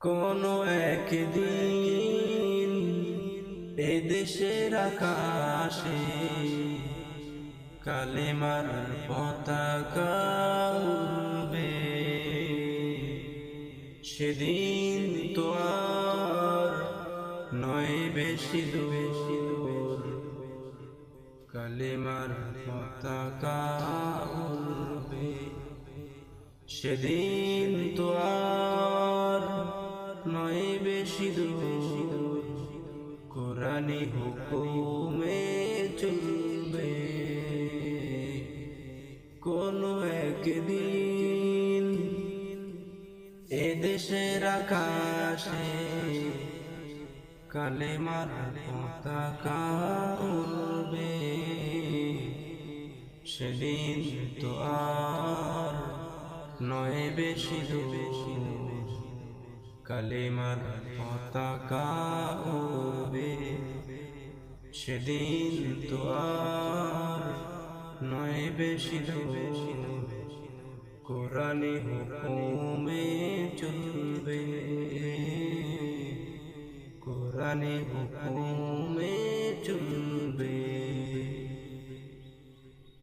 কোনো একদিন এ দেশের আকাশে কালেমার পতাকা উড়বে। সেদিন তো আর নয় বেশি দূর। কালেমার পতাকা উড়বে। সেদিন তো আর নয়, বেশি দূর। কোরআনি হুকুমে চলবে। কোনো একদিন এদেশের আকাশে কালেমার পতাকা উড়বে। সেদিন তো আর নয়, বেশি দূর। কালেমার পতাকা উড়বে সেদিন তো আর নয় বেশি কোরআনে হুকুমে চলবে। কোরআনে হুকুম